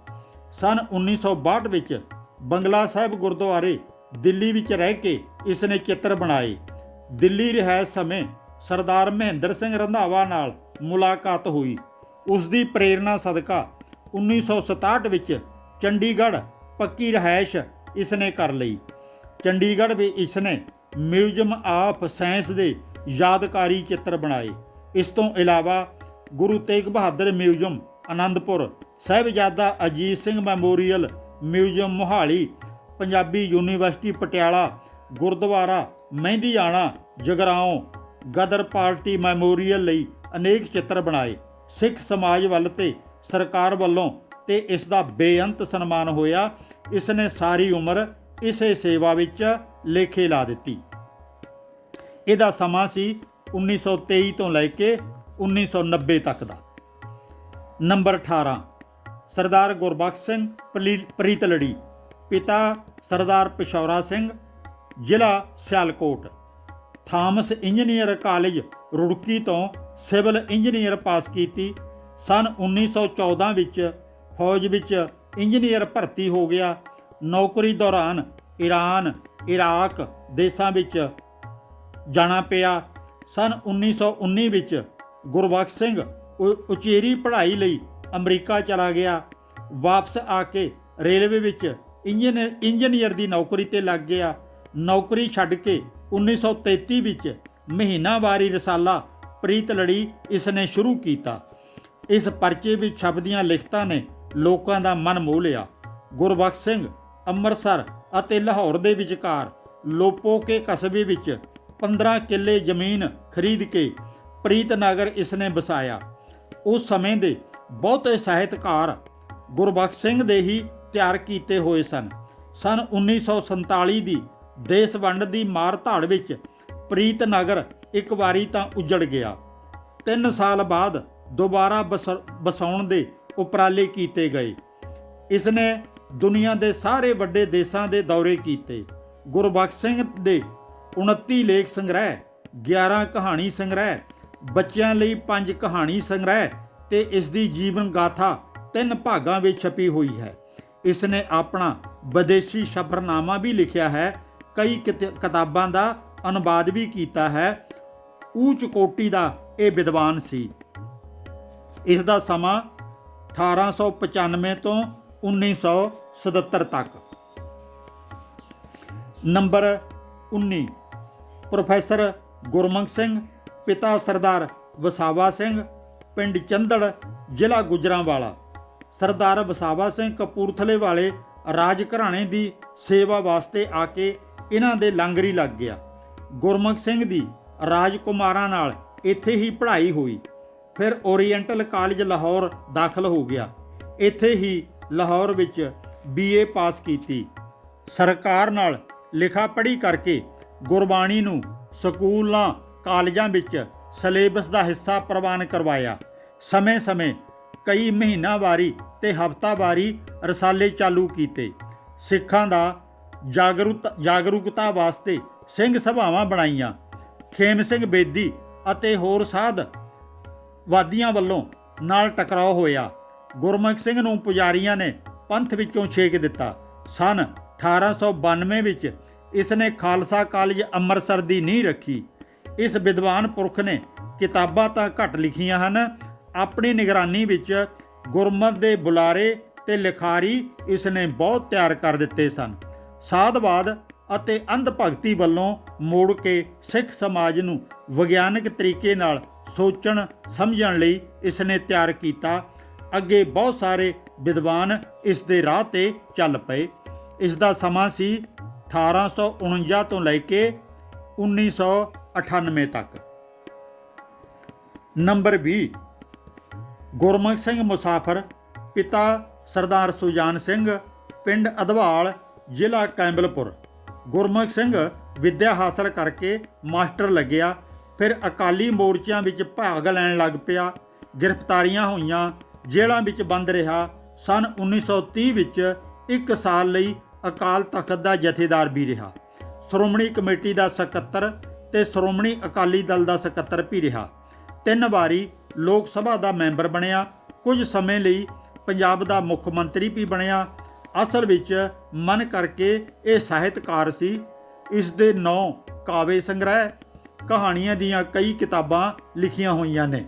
ਸਨ 1962 ਵਿੱਚ ਬੰਗਲਾ ਸਾਹਿਬ ਗੁਰਦੁਆਰੇ ਦਿੱਲੀ ਵਿੱਚ ਰਹਿ ਕੇ ਇਸ ਨੇ ਚਿੱਤਰ ਬਣਾਏ। ਦਿੱਲੀ ਰਿਹਾਇਸ਼ ਸਮੇਂ ਸਰਦਾਰ ਮਹਿੰਦਰ ਸਿੰਘ ਰੰਧਾਵਾ ਨਾਲ ਮੁਲਾਕਾਤ ਹੋਈ। ਉਸ ਦੀ ਪ੍ਰੇਰਣਾ ਸਦਕਾ 1967 ਵਿੱਚ ਚੰਡੀਗੜ੍ਹ ਪੱਕੀ ਰਿਹਾਇਸ਼ ਇਸ ਨੇ ਕਰ ਲਈ। ਚੰਡੀਗੜ੍ਹ ਵਿੱਚ ਇਸ ਨੇ ਮਿਊਜ਼ੀਅਮ ਆਫ ਸਾਇੰਸ ਦੇ ਯਾਦਕਾਰੀ ਚਿੱਤਰ ਬਣਾਏ। ਇਸ ਤੋਂ ਇਲਾਵਾ Guru Tegh Bahadur museum Anandpur Sahibzada Ajit Singh memorial museum Mohali, Punjabi university Patiala, Gurdwara Mehdiana Jagraon Ghadar party memorial ਲਈ ਅਨੇਕ ਚਿੱਤਰ ਬਣਾਏ। ਸਿੱਖ ਸਮਾਜ ਵੱਲ ਤੇ ਸਰਕਾਰ ਵੱਲੋਂ ਤੇ ਇਸ ਦਾ ਬੇਅੰਤ ਸਨਮਾਨ ਹੋਇਆ। ਇਸ ਨੇ ਸਾਰੀ ਉਮਰ ਇਸੇ ਸੇਵਾ ਵਿੱਚ ਲੇਖੇ ਲਾ ਦਿੱਤੀ। ਇਹਦਾ ਸਮਾਂ ਸੀ 1923 ਤੋਂ ਲੈ ਕੇ 1990 ਤੱਕ ਦਾ। ਨੰਬਰ 18 ਸਰਦਾਰ ਗੁਰਬਖਸ਼ ਸਿੰਘ ਪਲੀ- ਪ੍ਰੀਤਲੜੀ ਪਿਤਾ ਸਰਦਾਰ ਪਿਸ਼ੌਰਾ ਸਿੰਘ, ਜ਼ਿਲ੍ਹਾ Sialkot. Thomas engineer college Roorkee ਤੋਂ ਸਿਵਲ ਇੰਜੀਨੀਅਰ ਪਾਸ ਕੀਤੀ। ਸਨ 1914 ਵਿੱਚ ਫੌਜ ਵਿੱਚ ਇੰਜੀਨੀਅਰ ਭਰਤੀ ਹੋ ਗਿਆ। ਨੌਕਰੀ ਦੌਰਾਨ ਈਰਾਨ ਇਰਾਕ ਦੇਸ਼ਾਂ ਵਿੱਚ ਜਾਣਾ ਪਿਆ। ਸਨ 1919 ਵਿੱਚ ਗੁਰਬਖਸ਼ ਸਿੰਘ ਉਚੇਰੀ ਪੜ੍ਹਾਈ ਲਈ ਅਮਰੀਕਾ ਚਲਾ ਗਿਆ। ਵਾਪਸ ਆ ਕੇ ਰੇਲਵੇ ਵਿੱਚ ਇੰਜਨ ਇੰਜੀਨੀਅਰ ਦੀ ਨੌਕਰੀ ਤੇ ਲੱਗ ਗਿਆ। ਨੌਕਰੀ ਛੱਡ ਕੇ 1933 ਵਿੱਚ ਮਹੀਨਾਵਾਰੀ ਰਸਾਲਾ ਪ੍ਰੀਤ ਲੜੀ ਇਸ ਨੇ ਸ਼ੁਰੂ ਕੀਤਾ। ਇਸ ਪਰਚੇ ਵਿੱਚ ਛਪਦੀਆਂ ਲਿਖਤਾਂ ਨੇ ਲੋਕਾਂ ਦਾ ਮਨ ਮੋਹ ਲਿਆ। ਗੁਰਬਖਸ਼ ਸਿੰਘ ਅੰਮ੍ਰਿਤਸਰ ਅਤੇ ਲਾਹੌਰ ਦੇ ਵਿਚਕਾਰ ਲੋਪੋ ਕੇ ਕਸਬੇ ਵਿੱਚ 15 ਕਿੱਲੇ ਜ਼ਮੀਨ ਖਰੀਦ ਕੇ ਪ੍ਰੀਤਨਗਰ ਇਸ ਨੇ ਵਸਾਇਆ। ਉਸ ਸਮੇਂ ਦੇ ਬਹੁਤੇ ਸਾਹਿਤਕਾਰ ਗੁਰਬਖਸ਼ ਸਿੰਘ ਦੇ ਹੀ ਤਿਆਰ ਕੀਤੇ ਹੋਏ ਸਨ। ਸਨ 1947 ਦੀ ਦੇਸ਼ ਵੰਡ ਦੀ ਮਾਰ ਧਾੜ ਵਿੱਚ ਪ੍ਰੀਤ ਨਗਰ ਇੱਕ ਵਾਰੀ ਤਾਂ ਉਜੜ ਗਿਆ। 3 ਸਾਲ ਬਾਅਦ ਦੁਬਾਰਾ ਬਸ- ਵਸਾਉਣ ਦੇ ਉਪਰਾਲੇ ਕੀਤੇ ਗਏ। ਇਸ ਨੇ ਦੁਨੀਆ ਦੇ ਸਾਰੇ ਵੱਡੇ ਦੇਸ਼ਾਂ ਦੇ ਦੌਰੇ ਕੀਤੇ। ਗੁਰਬਖਸ਼ ਸਿੰਘ ਦੇ 29 ਲੇਖ ਸੰਗ੍ਰਹਿ 11 ਕਹਾਣੀ ਸੰਗ੍ਰਹਿ, ਬੱਚਿਆਂ ਲਈ 5 ਕਹਾਣੀ ਸੰਗ੍ਰਹਿ ਤੇ ਇਸ ਦੀ ਜੀਵਨ ਗਾਥਾ ਤਿੰਨ ਭਾਗਾਂ ਵਿੱਚ ਛਪੀ ਹੋਈ ਹੈ। ਇਸ ਨੇ ਆਪਣਾ ਵਿਦੇਸ਼ੀ ਸਫ਼ਰਨਾਮਾ ਵੀ ਲਿਖਿਆ ਹੈ। ਕਈ ਕਿਤ- ਕਿਤਾਬਾਂ ਦਾ ਅਨੁਵਾਦ ਵੀ ਕੀਤਾ ਹੈ। ਉੱਚ ਕੋਟੀ ਦਾ ਇਹ ਵਿਦਵਾਨ ਸੀ। ਇਸ ਦਾ ਸਮਾਂ 1895 ਤੋਂ 1977 ਤੱਕ। ਨੰਬਰ 19 ਪ੍ਰੋਫੈਸਰ ਗੁਰਮੰਖ ਸਿੰਘ, ਪਿਤਾ ਸਰਦਾਰ ਵਸਾਵਾ ਸਿੰਘ ਪਿੰਡ ਚੰਦੜ, ਜ਼ਿਲ੍ਹਾ ਗੁਜਰਾਂਵਾਲਾ। ਸਰਦਾਰ ਵਸਾਵਾ ਸਿੰਘ ਕਪੂਰਥਲੇ ਵਾਲੇ ਰਾਜ ਘਰਾਣੇ ਦੀ ਸੇਵਾ ਵਾਸਤੇ ਆ ਕੇ ਇਹਨਾਂ ਦੇ ਲੰਗਰੀ ਲੱਗ ਗਿਆ। ਗੁਰਮੁਖ ਸਿੰਘ ਦੀ ਰਾਜਕੁਮਾਰਾਂ ਨਾਲ ਇੱਥੇ ਹੀ ਪੜ੍ਹਾਈ ਹੋਈ। ਫਿਰ ਓਰੀਐਂਟਲ ਕਾਲਜ ਲਾਹੌਰ ਦਾਖਲ ਹੋ ਗਿਆ। ਇੱਥੇ ਹੀ ਲਾਹੌਰ ਵਿੱਚ ਬੀਏ ਪਾਸ ਕੀਤੀ। ਸਰਕਾਰ ਨਾਲ ਲਿਖਾ ਪੜ੍ਹੀ ਕਰਕੇ ਗੁਰਬਾਣੀ ਨੂੰ ਸਕੂਲਾਂ, ਕਾਲਜਾਂ ਵਿੱਚ ਸਿਲੇਬਸ ਦਾ ਹਿੱਸਾ ਪ੍ਰਵਾਨ ਕਰਵਾਇਆ। ਸਮੇਂ-ਸਮੇਂ, ਕਈ ਮਹੀਨਾਵਾਰੀ ਤੇ ਹਫ਼ਤਾਵਾਰੀ ਰਸਾਲੇ ਚਾਲੂ ਕੀਤੇ। ਸਿੱਖਾਂ ਦਾ ਜਾਗਰੂਕ ਜਾਗਰੂਕਤਾ ਵਾਸਤੇ ਸਿੰਘ ਸਭਾਵਾਂ ਬਣਾਈਆਂ। ਖੇਮ ਸਿੰਘ ਬੇਦੀ ਅਤੇ ਹੋਰ ਸਾਧ ਵਾਦੀਆਂ ਵੱਲੋਂ ਨਾਲ ਟਕਰਾਅ ਹੋਇਆ। ਗੁਰਮੁਖ ਸਿੰਘ ਨੂੰ ਪੁਜਾਰੀਆਂ ਨੇ ਪੰਥ ਵਿੱਚੋਂ ਛੇਕ ਦਿੱਤਾ। ਸਨ 1892 ਵਿੱਚ ਇਸ ਨੇ ਖਾਲਸਾ ਕਾਲਜ ਅੰਮ੍ਰਿਤਸਰ ਦੀ ਨੀਂਹ ਰੱਖੀ। ਇਸ ਵਿਦਵਾਨ ਪੁਰਖ ਨੇ ਕਿਤਾਬਾਂ ਤਾਂ ਘੱਟ ਲਿਖੀਆਂ ਹਨ। ਆਪਣੀ ਨਿਗਰਾਨੀ ਵਿੱਚ ਗੁਰਮਤ ਦੇ ਬੁਲਾਰੇ ਤੇ ਲਿਖਾਰੀ ਇਸ ਨੇ ਬਹੁਤ ਤਿਆਰ ਕਰ ਦਿੱਤੇ ਸਨ। ਸਾਧਵਾਦ ਅਤੇ ਅੰਧ ਭਗਤੀ ਵੱਲੋਂ ਮੋੜ ਕੇ ਸਿੱਖ ਸਮਾਜ ਨੂੰ ਵਿਗਿਆਨਕ ਤਰੀਕੇ ਨਾਲ ਸੋਚਣ, ਸਮਝਣ ਲਈ ਇਸ ਨੇ ਤਿਆਰ ਕੀਤਾ। ਅੱਗੇ ਬਹੁਤ ਸਾਰੇ ਵਿਦਵਾਨ ਇਸ ਦੇ ਰਾਹ ਤੇ ਚੱਲ ਪਏ। ਇਸ ਦਾ ਸਮਾਂ ਸੀ 1849 ਤੋਂ ਲੈ ਕੇ 1998 ਤੱਕ। ਨੰਬਰ 20 ਗੁਰਮੁਖ ਸਿੰਘ ਮੁਸਾਫਰ, ਪਿਤਾ ਸਰਦਾਰ ਸੁਜਾਨ ਸਿੰਘ, ਪਿੰਡ ਅਧਵਾਲ, ਜ਼ਿਲ੍ਹਾ ਕੈਂਬਲਪੁਰ। ਗੁਰਮੁਖ ਸਿੰਘ ਵਿੱਦਿਆ ਹਾਸਲ ਕਰਕੇ ਮਾਸਟਰ ਲੱਗਿਆ, ਫਿਰ ਅਕਾਲੀ ਮੋਰਚਿਆਂ ਵਿੱਚ ਭਾਗ ਲੈਣ ਲੱਗ ਪਿਆ। ਗ੍ਰਿਫਤਾਰੀਆਂ ਹੋਈਆਂ, ਜੇਲ੍ਹਾਂ ਵਿੱਚ ਬੰਦ ਰਿਹਾ। ਸਨ 1930 ਵਿੱਚ ਇੱਕ ਸਾਲ ਲਈ ਅਕਾਲ ਤਖਤ ਦਾ ਜਥੇਦਾਰ ਵੀ ਰਿਹਾ। ਸ਼੍ਰੋਮਣੀ ਕਮੇਟੀ ਦਾ ਸਕੱਤਰ ਤੇ ਸ਼੍ਰੋਮਣੀ ਅਕਾਲੀ ਦਲ ਦਾ ਸਕੱਤਰ ਵੀ ਰਿਹਾ। ਤਿੰਨ ਵਾਰੀ ਲੋਕ ਸਭਾ ਦਾ ਮੈਂਬਰ ਬਣਿਆ। ਕੁਝ ਸਮੇਂ ਲਈ ਪੰਜਾਬ ਦਾ ਮੁੱਖ ਮੰਤਰੀ ਵੀ ਬਣਿਆ। ਅਸਲ ਵਿੱਚ ਮਨ ਕਰਕੇ ਇਹ ਸਾਹਿਤਕਾਰ ਸੀ। ਇਸ ਦੇ 9 ਕਾਵੇ ਸੰਗ੍ਰਹਿ ਕਹਾਣੀਆਂ ਦੀਆਂ ਕਈ ਕਿਤਾਬਾਂ ਲਿਖੀਆਂ ਹੋਈਆਂ ਨੇ।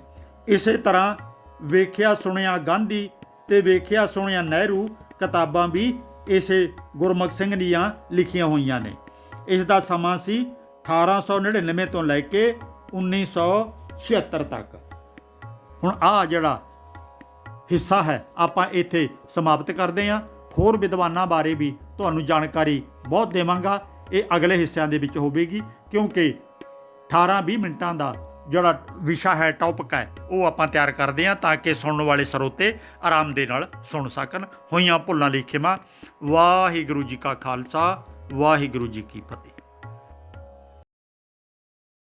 ਇਸੇ ਤਰ੍ਹਾਂ ਵੇਖਿਆ ਸੁਣਿਆ ਗਾਂਧੀ ਤੇ ਵੇਖਿਆ ਸੁਣਿਆ ਨਹਿਰੂ ਕਿਤਾਬਾਂ ਵੀ ਇਸੇ ਗੁਰਮੁਖ ਸਿੰਘ ਦੀਆਂ ਲਿਖੀਆਂ ਹੋਈਆਂ ਨੇ। ਇਸ ਦਾ ਸਮਾਂ ਸੀ 1899 ਤੋਂ ਲੈ ਕੇ 1976 ਤੱਕ। ਹੁਣ ਆ ਜਿਹੜਾ ਹਿੱਸਾ ਹੈ, ਆਪਾਂ ਇੱਥੇ ਸਮਾਪਤ ਕਰਦੇ ਹਾਂ। ਹੋਰ ਵਿਦਵਾਨਾਂ ਬਾਰੇ ਵੀ ਤੁਹਾਨੂੰ ਜਾਣਕਾਰੀ ਬਹੁਤ ਦੇਵਾਂਗਾ। ਇਹ ਅਗਲੇ ਹਿੱਸਿਆਂ ਦੇ ਵਿੱਚ ਹੋਵੇਗੀ, ਕਿਉਂਕਿ 18-20 ਮਿੰਟਾਂ ਦਾ ਜਿਹੜਾ ਵਿਸ਼ਾ ਹੈ ਟੌਪਿਕ ਹੈ, ਉਹ ਆਪਾਂ ਤਿਆਰ ਕਰਦੇ ਹਾਂ ਤਾਂ ਕਿ ਸੁਣਨ ਵਾਲੇ ਸਰੋਤੇ ਆਰਾਮ ਦੇ ਨਾਲ ਸੁਣ ਸਕਣ। ਹੋਈਆਂ ਭੁੱਲਾਂ ਲਈ ਖਿਮਾ। ਵਾਹਿਗੁਰੂ ਜੀ ਕਾ ਖਾਲਸਾ, ਵਾਹਿਗੁਰੂ ਜੀ ਕੀ ਫਤਿਹ।